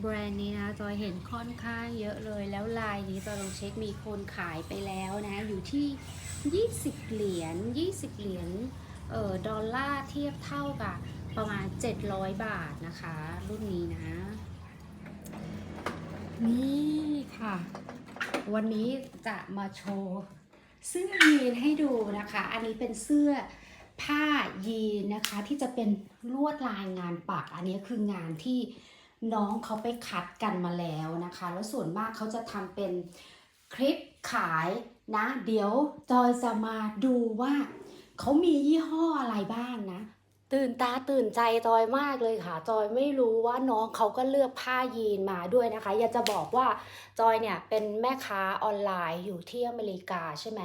แบรนด์นี้นะจอยเห็นค่อนข้างเยอะเลยแล้วลายนี้จอยลองเช็คมีคนขายไปแล้วนะอยู่ที่ 20 เหรียญ 20 เหรียญเออดอลลาร์เทียบเท่ากับประมาณ 700 บาทนะคะ รุ่นนี้นะ นี่ค่ะ วันนี้จะมาโชว์เสื้อยีนให้ดูนะคะ อันนี้เป็นเสื้อผ้ายีนนะคะที่จะเป็นลวดลายงานปัก อันนี้คืองานที่ น้องเขาไปคัดกันมาแล้วนะคะ แล้วส่วนมากเขาจะทำเป็นคลิปขายนะ เดี๋ยวจอยจะมาดูว่าเขามียี่ห้ออะไรบ้างนะตื่นตาตื่นใจจอยมากเลยค่ะ จอยไม่รู้ว่าน้องเขาก็เลือกผ้ายีนมาด้วยนะคะ อยากจะบอกว่าจอยเนี่ยเป็นแม่ค้าออนไลน์อยู่ที่อเมริกาใช่ไหม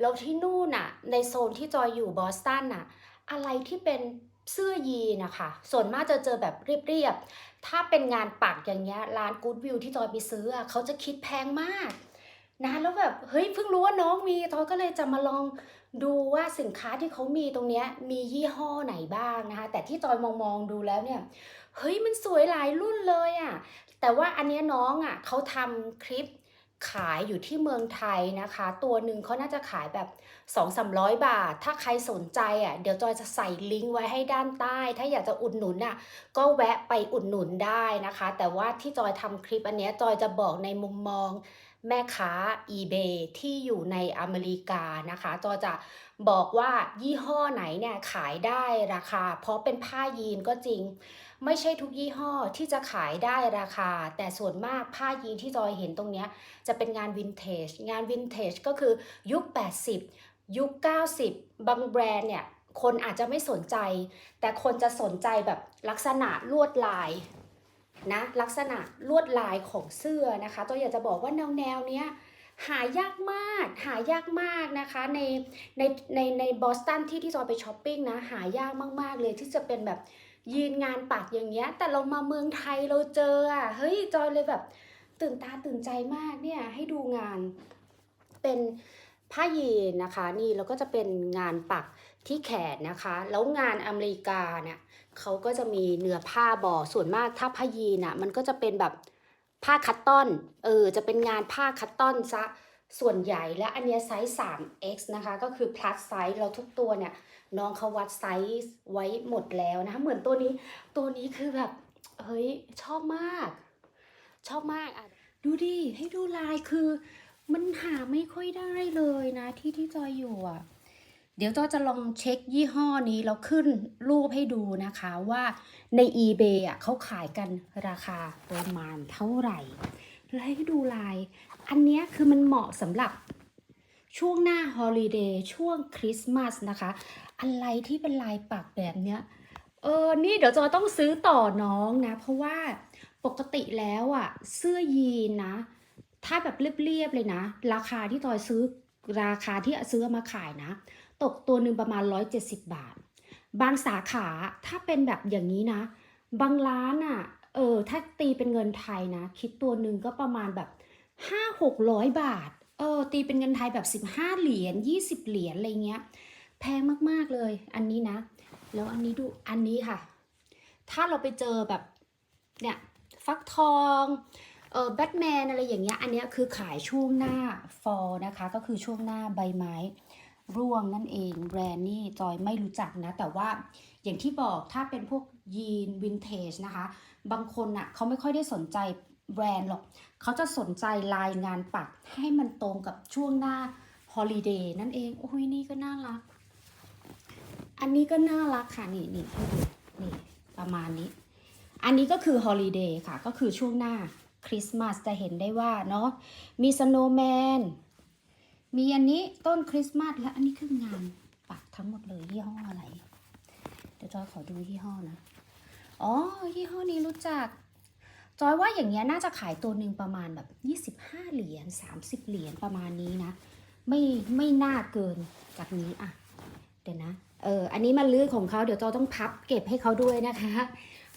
แล้วที่นู่นน่ะ ในโซนที่จอยอยู่บอสตันน่ะ อะไรที่เป็น เสื้อยีนะคะ ส่วนมากจะเจอแบบเรียบๆ ถ้าเป็นงานปักอย่างเงี้ยร้านกู๊ดวิวที่จอยไปซื้ออะเขาจะคิดแพงมากนะแล้วแบบเฮ้ยเพิ่งรู้ว่าน้องมีจอยก็เลยจะมาลองดูว่าสินค้าที่เขามีตรงเนี้ยมียี่ห้อไหนบ้างนะคะ แต่ที่จอยมองมองๆดูแล้วเนี่ยเฮ้ยมันสวยหลายรุ่นเลยอะ่ะแต่ว่าอันเนี้ยน้องอะ่ะเขาทำคลิป ขายอยู่ที่เมืองไทยนะคะ ตัวหนึ่งเขาน่าจะขายแบบ2 3 0 0 บาท ถ้าใครสนใจอะเดี๋ยวจอยจะใส่ลิงก์ไว้ให้ด้านใต้ ถ้าอยากจะอุดหนุนอะก็แวะไปอุดหนุนได้นะคะ แต่ว่าที่จอยทำคลิปอันเนี้ยจอยจะบอกในมุมมอง แม่ค้า eBay ที่อยู่ในอเมริกานะคะจอจะบอกว่ายี่ห้อไหนเนี่ยขายได้ราคา เพราะเป็นผ้ายีนก็จริง ไม่ใช่ทุกยี่ห้อที่จะขายได้ราคา แต่ส่วนมากผ้ายีนที่จอยเห็นตรงเนี้ยจะเป็นงานวินเทจงานวินเทจก็คือยุค 80 ยุค 90 บางแบรนด์เนี่ยคนอาจจะไม่สนใจ แต่คนจะสนใจแบบลักษณะลวดลาย นะลักษณะลวดลายของเสื้อนะคะ ตัวอยากจะบอกว่าแนวแนวเนี้ยหายากมาก หายากมากนะคะในในในในบอสตันที่ที่จอยไปช้อปปิ้งนะหายากมาก ๆ เลยที่จะเป็นแบบยีนงานปักอย่างเงี้ย แต่เรามาเมืองไทยเราเจออะเฮ้ยจอยเลยแบบตื่นตาตื่นใจมากเนี่ยให้ดูงานเป็น ผ้ายีนนะคะ นี่แล้วก็จะเป็นงานปักที่แขนนะคะ แล้วงานอเมริกาเนี่ยเขาก็จะมีเนื้อผ้าบอส่วนมากถ้าผ้ายีนอะมันก็จะเป็นแบบผ้าคัตตอนเออจะเป็นงานผ้าคัตตอนซะส่วนใหญ่และอันเนี้ยไซส์ 3x นะคะ ก็คือ plus size เราทุกตัวเนี่ย น้องเขาวัดไซส์ไว้หมดแล้วนะคะ เหมือนตัวนี้ตัวนี้คือแบบ เฮ้ย ชอบมาก ชอบมากอะ ดูดิ ให้ดูลายคือ มันหาไม่ค่อยได้เลยนะที่ที่จอยอยู่อะ เดี๋ยวจอยจะลองเช็คยี่ห้อนี้แล้วขึ้นรูปให้ดูนะคะว่าใน eBay อะเขาขายกันราคาประมาณเท่าไหร่แล้วให้ดูลาย อันนี้คือมันเหมาะสำหรับช่วงหน้าฮอลิเดย์ช่วงคริสต์มาสนะคะ อะไรที่เป็นลายปักแบบเนี้ยเออ นี่เดี๋ยวจอยต้องซื้อต่อน้องนะ เพราะว่าปกติแล้วอะเสื้อยีนนะ ถ้าแบบเรียบๆเลยนะ ราคาที่จอยซื้อราคาที่ซื้อมาขายนะ ตกตัวหนึ่งประมาณ 170 บาท บางสาขาถ้าเป็นแบบอย่างนี้นะ บางร้านอะเออถ้าตีเป็นเงินไทยนะ คิดตัวหนึ่งก็ประมาณแบบ5 600บาท เออ ตีเป็นเงินไทยแบบ15เหรียญ20เหรียญอะไรเงี้ย แพงมากๆเลย อันนี้นะ แล้วอันนี้ดู อันนี้ค่ะ ถ้าเราไปเจอแบบ เนี่ย ฟักทอง ออแบทแมนอะไรอย่างเงี้ยอันเนี้ยคือขายช่วงหน้าฟอลนะคะ ก็คือช่วงหน้าใบไม้ร่วงนั่นเองแบรนด์นี่จอยไม่รู้จักนะ แต่ว่าอย่างที่บอกถ้าเป็นพวกยีนวินเทจนะคะ บางคนน่ะเขาไม่ค่อยได้สนใจแบรนด์หรอก เขาจะสนใจลายงานปักให้มันตรงกับช่วงหน้าฮอลิเดย์นั่นเองโอ้ยนี่ก็น่ารัก อันนี้ก็น่ารักค่ะ นี่นี่ดูนี่ประมาณนี้ อันนี้ก็คือฮอลิเดย์ค่ะ ก็คือช่วงหน้า คริสต์มาสจะเห็นได้ว่าเนาะมีสโนว์แมนมีอันนี้ต้นคริสต์มาสและอันนี้คืองานปักทั้งหมดเลยยี่ห้ออะไร เดี๋ยวจอยขอดูยี่ห้อนะ อ๋อยี่ห้อนี้รู้จัก จอยว่าอย่างเงี้ยน่าจะขายตัวหนึ่งประมาณแบบ 25 เหรียญ 30 เหรียญประมาณนี้นะ ไม่ไม่น่าเกินจากนี้อะ เดี๋ยวนะ เออ อันนี้มันลื้อของเขาเดี๋ยวจอยต้องพับเก็บให้เขาด้วยนะคะ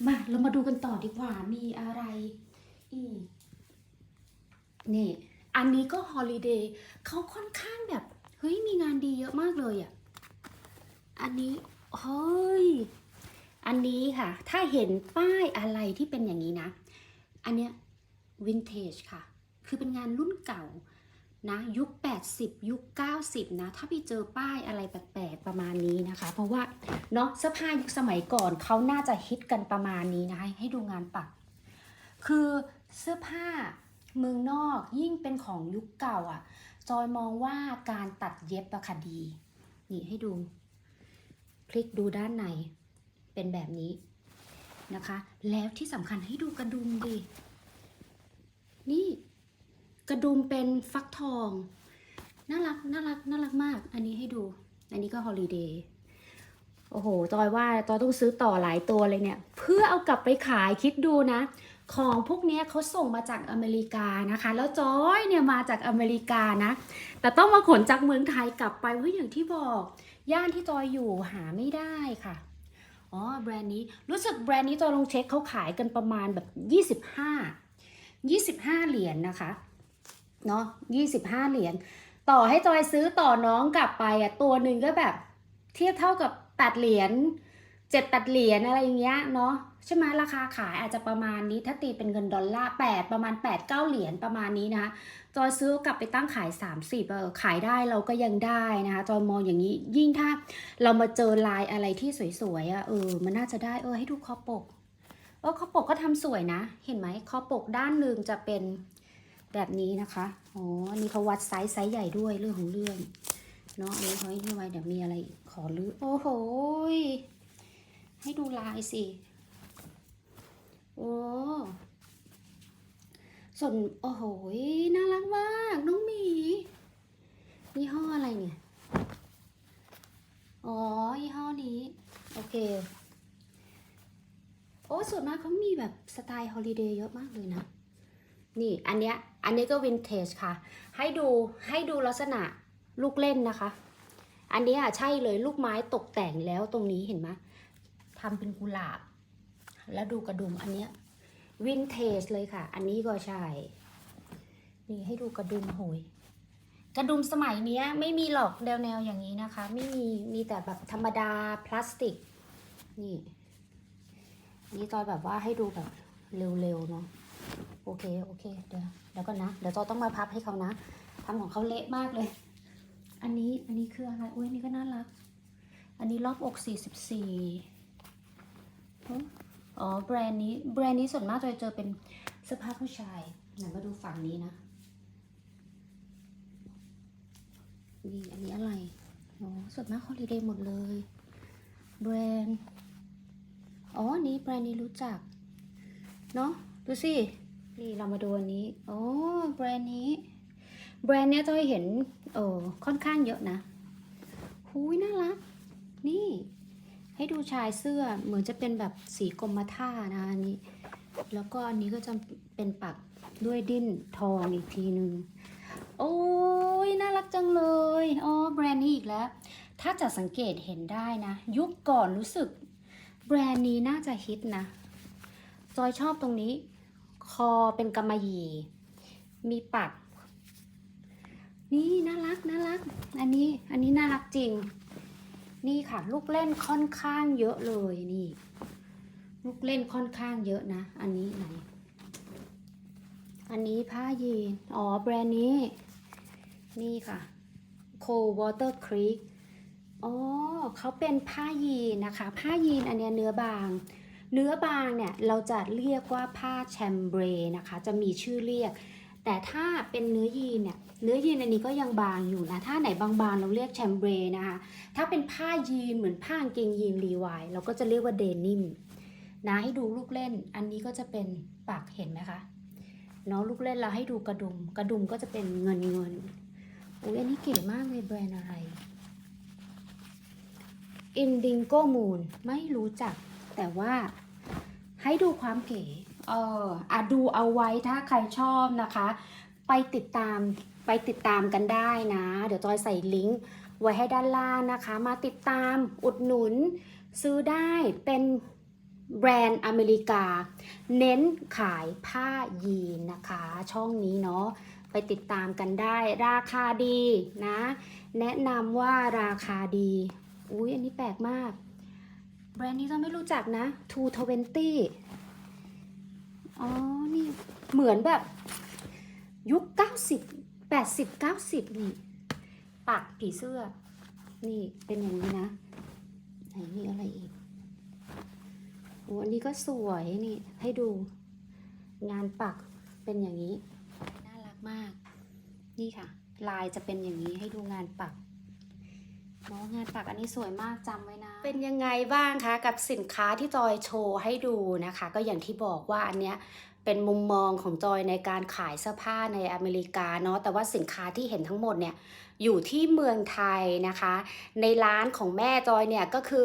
มาเรามาดูกันต่อดีกว่ามีอะไร นี่อันนี้ก็ฮอลิเดย์เขาค่อนข้างแบบ เฮ้ย มีงานดีเยอะมากเลยอะ่ะ อันนี้เฮ้ย อันนี้ค่ะ ถ้าเห็นป้ายอะไรที่เป็นอย่างนี้นะ อันเนี้ยวินเทจค่ะ คือเป็นงานรุ่นเก่านะยุค 80 ยุค 90 นะ ถ้าไปเจอป้ายอะไรแปลกๆประมาณนี้นะคะ เพราะว่าเนาะเสื้อผ้ายุคสมัยก่อนเขาน่าจะฮิตกันประมาณนี้นะคะให้ดูงานปัก คือเสื้อผ้าเมืองนอกยิ่งเป็นของยุคเก่าอะ จอยมองว่าการตัดเย็บอะค่ะดี นี่ให้ดู คลิกดูด้านใน เป็นแบบนี้นะคะ แล้วที่สำคัญให้ดูกระดุมดินี่กระดุมเป็นฟักทอง น่ารักน่ารักน่ารักมาก อันนี้ให้ดู อันนี้ก็ฮอลิเดย์โอ้โห จอยว่าจอยต้องซื้อต่อหลายตัวเลยเนี่ย เพื่อเอากลับไปขายคิดดูนะ ของพวกนี้เขาส่งมาจากอเมริกานะคะ แล้วจอยเนี่ยมาจากอเมริกานะ แต่ต้องมาขนจากเมืองไทยกลับไปเพราะอย่างที่บอก ย่านที่จอยอยู่หาไม่ได้ค่ะอ๋อแบรนด์นี้รู้สึกแบรนด์นี้จอยลองเช็คเขาขายกันประมาณแบบ 25 25 เหรียญนะคะเนาะ25 เหรียญต่อให้จอยซื้อต่อน้องกลับไปอะตัวหนึ่งก็แบบเทียบเท่ากับ 8 เหรียญ 7 8เหรียญอะไรอย่างเงี้ยเนาะใช่ไหมราคาขายอาจจะประมาณนี้ถ้าตีเป็นเงินดอลลาร์8ปดประมาณ8 9เก้าเหรียญประมาณนี้นะคะจอยซื้อกลับไปตั้งขาย30เออขายได้เราก็ยังได้นะคะจอยมองอย่างนี้ยิ่งถ้าเรามาเจอลายอะไรที่สวยๆอะ่ะเออมันน่าจะได้เออให้ดูคอปกเออคอปกก็ทำสวยนะ เห็นไหมคอปกด้านหนึ่งจะเป็นแบบนี้นะคะอ๋ออันนี้เขาวัดไซส์ไซส์ใหญ่ด้วยเรื่องของเรื่องเนาะอันนี้เขาให้ที่ไว้เดี๋ยวมีอะไรขอรื้อโอ้โห ให้ดูลายสิ โอ้ส่วนโอ้โหน่ารักมากน้องหมียี่ห้ออะไรเนี่ย อ๋อยี่ห้อนี้ โอเค โอ้ส่วนมากเขามีแบบสไตล์ฮอลิเดย์เยอะมากเลยนะ นี่อันเนี้ยอันนี้ก็วินเทจค่ะ ให้ดูให้ดูลักษณะลูกเล่นนะคะ อันนี้อะใช่เลยลูกไม้ตกแต่งแล้วตรงนี้เห็นไหม ทำเป็นกุหลาบ แล้วดูกระดุมอันเนี้ยวินเทจเลยค่ะ อันนี้ก็ใช่ นี่ให้ดูกระดุมโหย กระดุมสมัยเนี้ย ไม่มีหรอกแนวแนวอย่างนี้นะคะ ไม่มีมีแต่แบบธรรมดาพลาสติก นี่ นี่จอยแบบว่าให้ดูแบบเร็วๆเนาะโอเคโอเคเดี๋ยวเดี๋ยวก่อนนะ เดี๋ยวจอยต้องมาพับให้เขานะทำของเขาเละมากเลย อันนี้อันนี้คืออะไรอุ้ยนนี้ก็น่ารัก อันนี้รอบอก44 อ๋อแบรนด์นี้แบรนด์นี้ส่วนมากจะเจอเป็นเสื้อผ้าผู้ชายไหนมาดูฝั่งนี้นะนี่อันนี้อะไรอ๋อส่วนมากฮอลิเดย์หมดเลย แบรนด์ อ๋ออันนี้แบรนด์นี้รู้จัก เนาะดูสิ นี่เรามาดูอันนี้อ๋อแบรนด์นี้ แบรนด์เนี้ยจอยเห็นเออค่อนข้างเยอะนะหุยน่ารัก นี่ ให้ดูชายเสื้อเหมือนจะเป็นแบบสีกรมท่านะอันนี้ แล้วก็อันนี้ก็จะเป็นปักด้วยดิ้นทองอีกทีนึงโอ้ยน่ารักจังเลยอ๋อแบรนด์นี้อีกแล้ว ถ้าจะสังเกตเห็นได้นะ ยุคก่อนรู้สึก แบรนด์นี้น่าจะฮิตนะ จอยชอบตรงนี้ คอเป็นกำมะหยี่ มีปัก นี่น่ารักน่ารัก อันนี้อันนี้น่ารักจริง ลูกเล่นค่อนข้างเยอะเลยนี่ ลูกเล่นค่อนข้างเยอะนะ อันนี้ไหน อันนี้ผ้ายีน อ๋อ แบรนด์นี้ นี่ค่ะ Cold Water Creek อ๋อเขาเป็นผ้ายีนนะคะ ผ้ายีนอันเนี้ยเนื้อบางเนื้อบางเนี่ยเราจะเรียกว่าผ้าแชมเบรนะคะ จะมีชื่อเรียก แต่ถ้าเป็นเนื้อยีนเนี่ยเนื้อยีนอันนี้ก็ยังบางอยู่นะ ถ้าไหนบางๆ เราเรียกแชมเบรนะคะ ถ้าเป็นผ้ายีนเหมือนผ้ากางเกงยีนรีวายเราก็จะเรียกว่าเดนิมนะให้ดูลูกเล่น อันนี้ก็จะเป็นปักเห็นไหมคะเนาะลูกเล่นเราให้ดูกระดุม กระดุมก็จะเป็นเงินเงินอุ้ยอันนี้เก๋มากเลยแบรนด์อะไร Indigo Moon ไม่รู้จัก แต่ว่าให้ดูความเก๋ เอออะดูเอาไว้ถ้าใครชอบนะคะ ไปติดตามไปติดตามกันได้นะ เดี๋ยวจอยใส่ลิงก์ไว้ให้ด้านล่างนะคะ มาติดตามอุดหนุน ซื้อได้เป็นแบรนด์อเมริกา เน้นขายผ้ายีนนะคะ ช่องนี้เนาะไปติดตามกันได้ราคาดีนะ แนะนำว่าราคาดี อุ้ยอันนี้แปลกมาก แบรนด์นี้เราไม่รู้จักนะ 220 อ๋อ นี่เหมือนแบบ ยุค90 80 90นี่ปักผีเสื้อ นี่เป็นอย่างนี้นะ ไหนมีอะไรอีกโอ้อันนี้ก็สวยนี่ ให้ดู งานปักเป็นอย่างนี้ น่ารักมาก นี่ค่ะ ลายจะเป็นอย่างนี้ให้ดูงานปัก เนาะงานปักอันนี้สวยมากจำไว้นะ เป็นยังไงบ้างคะกับสินค้าที่จอยโชว์ให้ดูนะคะ ก็อย่างที่บอกว่าอันเนี้ย เป็นมุมมองของจอยในการขายเสื้อผ้าในอเมริกาเนาะแต่ว่าสินค้าที่เห็นทั้งหมดเนี่ยอยู่ที่เมืองไทยนะคะ ในร้านของแม่จอยเนี่ยก็คือ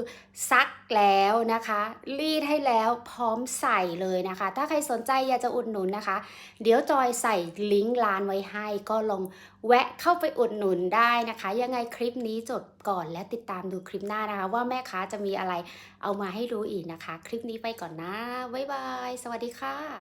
ซักแล้วนะคะ รีดให้แล้วพร้อมใส่เลยนะคะ ถ้าใครสนใจอยากจะอุดหนุนนะคะ เดี๋ยวจอยใส่ลิงก์ร้านไว้ให้ก็ลองแวะเข้าไปอุดหนุนได้นะคะ ยังไงคลิปนี้จบก่อนและติดตามดูคลิปหน้านะคะ ว่าแม่ค้าจะมีอะไรเอามาให้ดูอีกนะคะ คลิปนี้ไปก่อนนะบ๊ายบาย สวัสดีค่ะ